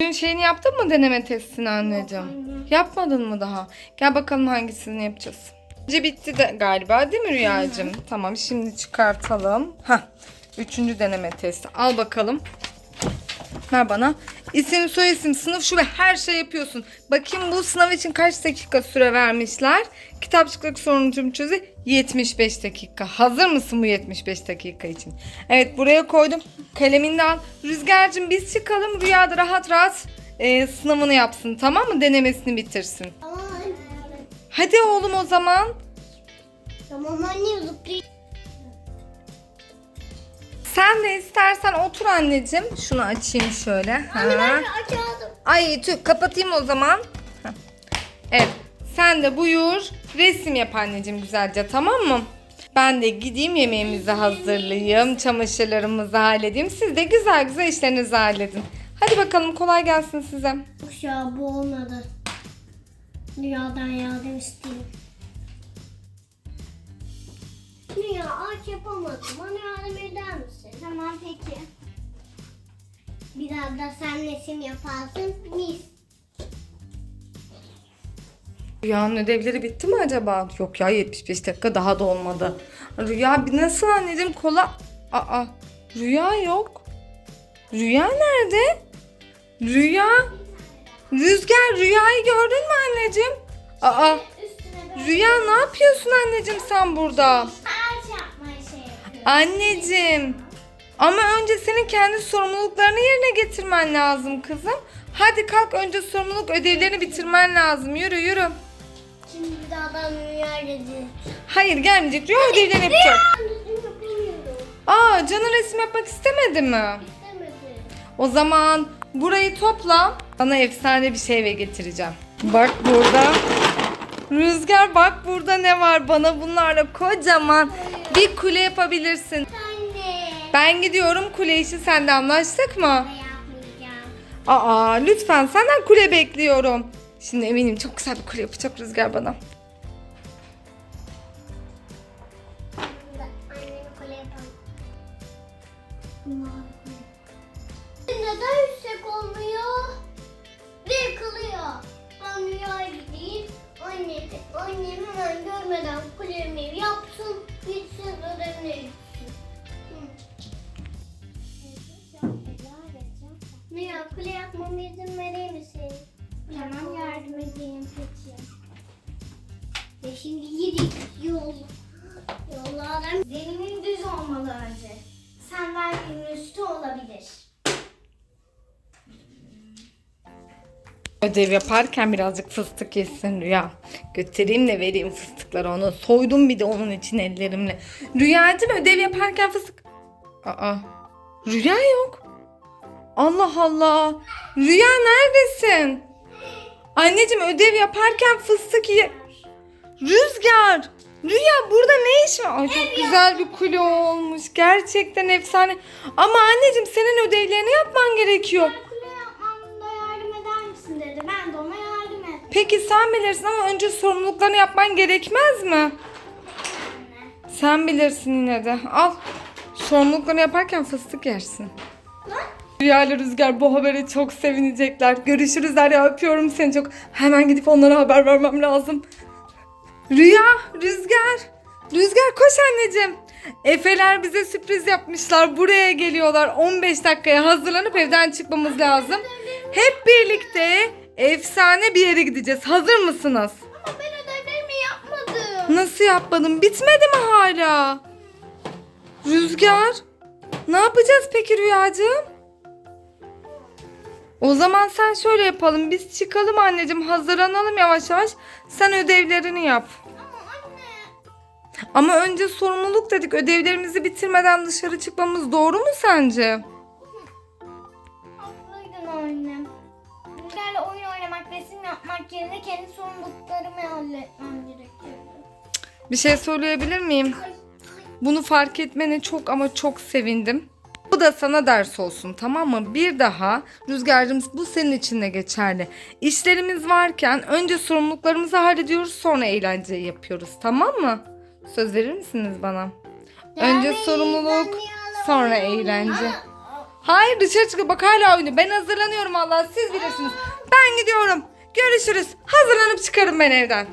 Dün şeyini yaptın mı deneme testini anneciğim? anne. Yapmadın mı daha? Gel bakalım hangisini yapacağız. Önce bitti de galiba değil mi Rüyacığım? Tamam şimdi çıkartalım. Hah. Üçüncü deneme testi. Al bakalım. Ver bana. İsim, soyisim, sınıf şu ve her şey yapıyorsun. Bakayım bu sınav için kaç dakika süre vermişler? Kitapçıklık sorunun tüm çözü 75 dakika. Hazır mısın bu 75 dakika için? Evet buraya koydum. Kalemini de al. Rüzgar'cığım biz çıkalım. Rüyada rahat rahat e, sınavını yapsın tamam mı? Denemesini bitirsin. Tamam. Hadi oğlum o zaman. Tamam anne zıplayayım. Sen de istersen otur anneciğim. Şunu açayım şöyle. Anne Ha. ben de açalım. Ay tüh kapatayım o zaman. Heh. Evet sen de buyur resim yap anneciğim güzelce tamam mı? Ben de gideyim yemeğimizi hazırlayayım. Çamaşırlarımızı halledeyim. Siz de güzel güzel işlerinizi halledin. Hadi bakalım kolay gelsin size. Uşağı bu olmadı. Rüyadan yardım isteyeyim. Rüya ağaç yapamadım. Bana yardım eder misin? Tamam peki. Biraz da sen resim yaparsın. Mis. Rüyanın ödevleri bitti mi acaba? Yok ya 75 dakika daha da olmadı. Rüya bir nasıl anneciğim kola... Aa Rüya yok. Rüya nerede? Rüya? Rüzgar Rüya'yı gördün mü anneciğim? Aa Rüya ne yapıyorsun anneciğim sen burada? şey. Anneciğim. Ama önce senin kendi sorumluluklarını yerine getirmen lazım kızım. Hadi kalk önce sorumluluk ödevlerini bitirmen lazım. Yürü yürü. Şimdi daha da rüya dedi. Hayır gelmeyecek. Rüya ödevlerini yapacak. Aa canın resim yapmak istemedi mi? İstemedi. O zaman burayı topla. Sana efsane bir şey ve getireceğim. Bak burada. Rüzgar bak burada ne var. Bana bunlarla kocaman bir kule yapabilirsin. Ben gidiyorum kule işi sende anlaştık mı? Yapmayacağım. Aa lütfen senden kule bekliyorum. Şimdi eminim çok güzel bir kule yapacak Rüzgar bana. Annemi kule yapalım. Neden yüksek olmuyor? Rüya kule yapmama izin verir misin? Tamam yardım edeyim peki. Ve şimdi gidik yol. Yollardan zeminin düz olmalı önce. Sandalyenin üstü olabilir. Ödev yaparken birazcık fıstık yesin Rüya. Götüreyim de vereyim fıstıkları ona. Soydum bir de onun için ellerimle. Rüyacığım ödev yaparken fıstık... Aa, Rüya yok. Allah Allah. Rüya neredesin? Anneciğim ödev yaparken fıstık ye... Rüzgar. Rüya burada ne iş var? Ay çok güzel bir kule olmuş. Gerçekten efsane. Ama anneciğim senin ödevlerini yapman gerekiyor. Kule yapmamda yardım eder misin dedi. Ben de ona yardım ettim. Peki sen bilirsin ama önce sorumluluklarını yapman gerekmez mi? Sen bilirsin yine de. Al. Sorumluluklarını yaparken fıstık yersin. Lan. Rüya ile Rüzgar bu habere çok sevinecekler. Görüşürüz Derya öpüyorum seni çok. Hemen gidip onlara haber vermem lazım. Rüya, Rüzgar. Rüzgar koş anneciğim. Efeler bize sürpriz yapmışlar. Buraya geliyorlar. 15 dakikaya hazırlanıp evden çıkmamız lazım. Hep birlikte efsane bir yere gideceğiz. Hazır mısınız? Ama ben ödevlerimi yapmadım. Nasıl yapmadın? Bitmedi mi hala? Rüzgar. Ne yapacağız peki Rüyacığım? O zaman sen şöyle yapalım. Biz çıkalım anneciğim. Hazırlanalım yavaş yavaş. Sen ödevlerini yap. Ama anne. Ama önce sorumluluk dedik. Ödevlerimizi bitirmeden dışarı çıkmamız doğru mu sence? Haklıydın annem. Rüzgarla oyun oynamak, resim yapmak yerine kendi sorumluluklarımı halletmem gerekiyordu. Bir şey söyleyebilir miyim? Bunu fark etmene çok ama çok sevindim. Bu da sana ders olsun tamam mı? Bir daha Rüzgar'cığım bu senin için de geçerli. İşlerimiz varken önce sorumluluklarımızı hallediyoruz sonra eğlenceyi yapıyoruz tamam mı? Söz verir misiniz bana? Önce sorumluluk ben sonra eğlence. Hayır dışarı çıkıyor. Bak hala oynuyor. Ben hazırlanıyorum Allah. Siz bilirsiniz. Ben gidiyorum. Görüşürüz. Hazırlanıp çıkarım ben evden.